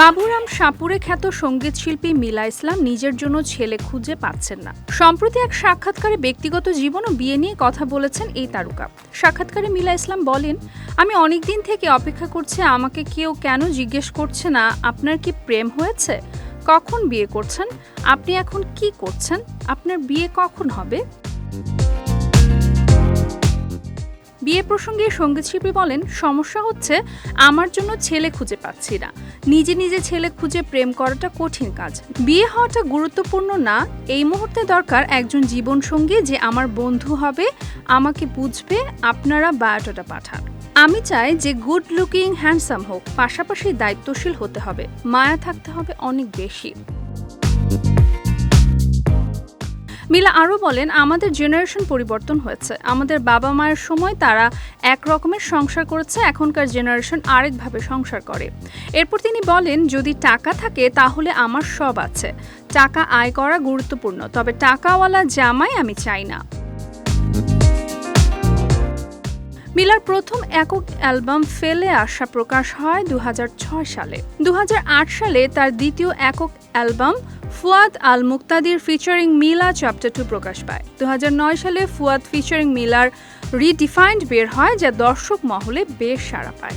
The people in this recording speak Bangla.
বাবুরাম সাপুরে খ্যাত সংগীত শিল্পী মিলা ইসলাম নিজের জন্য ছেলে খুঁজে পাচ্ছেন না। সম্প্রতি এক সাক্ষাৎকারে ব্যক্তিগত জীবন ও বিয়ে নিয়ে কথা বলেছেন এই তারকা। সাক্ষাৎকারে মিলা ইসলাম বলেন, আমি অনেক দিন থেকে অপেক্ষা করছি, আমাকে কেউ কেন জিজ্ঞেস করছে না? আপনার কি প্রেম হয়েছে? কখন বিয়ে করছেন? আপনি এখন কি করছেন? আপনার বিয়ে কখন হবে? বিয়ে প্রসঙ্গে সঙ্গীতশিল্পী বলেন, সমস্যা হচ্ছে আমার জন্য ছেলে খুঁজে পাচ্ছি না। নিজে নিজে ছেলে খুঁজে প্রেম করাটা কঠিন কাজ। বিয়ে হওয়াটা গুরুত্বপূর্ণ না, এই মুহূর্তে দরকার একজন জীবনসঙ্গী যে আমার বন্ধু হবে, আমাকে বুঝবে, আপনারা বায়োটাটা পাঠান। আমি চাই যে গুড লুকিং, হ্যান্ডসাম হোক, পাশাপাশি দায়িত্বশীল হতে হবে, মায়া থাকতে হবে অনেক বেশি। মিলা আরও বলেন, আমাদের জেনারেশন পরিবর্তন হয়েছে। আমাদের বাবা মায়ের সময় তারা এক রকমের সংসার করেছে, এখনকার জেনারেশন আরেকভাবে সংসার করে। এরপর তিনি বলেন, যদি টাকা থাকে তাহলে আমার সব আছে। টাকা আয় করা গুরুত্বপূর্ণ, তবে টাকাওয়ালা জামাই আমি চাই না। মিলার প্রথম একক অ্যালবাম ফেলে আসা প্রকাশ হয় দু হাজার ছয় সালে। দু হাজার আট সালে তার দ্বিতীয় একক album Fuad Al Muqtadir featuring Mila chapter two প্রকাশ পায়। দু হাজার নয় সালে ফুয়াদ ফিচারিং মিলার রিডিফাইন্ড বের হয়, যা দর্শক মহলে বেশ সাড়া পায়।